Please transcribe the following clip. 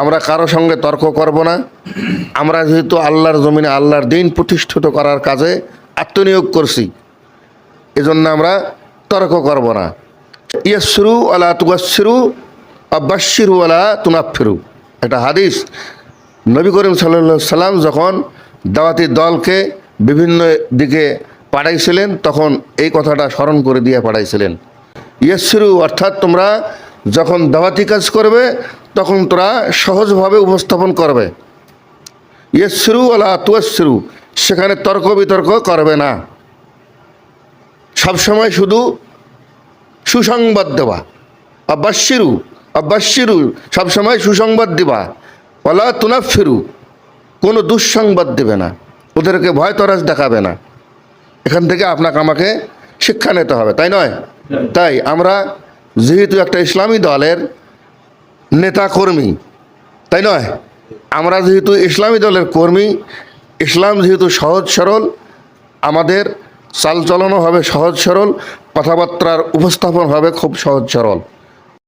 আমরা কারও সঙ্গে তর্ক করব না। আমরা যেহেতু আল্লাহর জমিনে আল্লাহর দিন প্রতিষ্ঠিত করার কাজে আত্মনিয়োগ করছি, এজন্য আমরা তর্ক করব না। ইয়াসরু আলা তুয়াসরু আব্বাসিরু আলা তুনাফিরু একটা হাদিস। নবী করিম সাল্লা সাল্লাম যখন দাওয়াতি দলকে বিভিন্ন দিকে পাঠাইছিলেন, তখন এই কথাটা স্মরণ করে দিয়ে পাঠাইছিলেন। ইয়াসরু অর্থাৎ তোমরা যখন দাওয়াতি কাজ করবে তখন তোরা সহজভাবে উপস্থাপন করবে। ইয়সরু আলা তুয়াসরু সেখানে তর্ক বিতর্ক করবে না। সবসময় শুধু সুসংবাদ দেওয়া অব্বাসিরু অব্বাসিরু সবসময় সুসংবাদ দিবা। ওলা তুনাফিরু কোনো দুঃসংবাদ দেবে না। ওদেরকে ভয় তরাজ দেখাবে না। এখান থেকে আপনাকে আমাকে শিক্ষা নিতে হবে তাই নয়? তাই আমরা যেহেতু একটা ইসলামী দলের নেতা কর্মী তাই নয়? আমরা যেহেতু ইসলামী দলের কর্মী, ইসলাম যেহেতু সহজ সরল, আমাদের চালচলনও হবে সহজ সরল, কথাবার্তার উপস্থাপন হবে খুব সহজ সরল।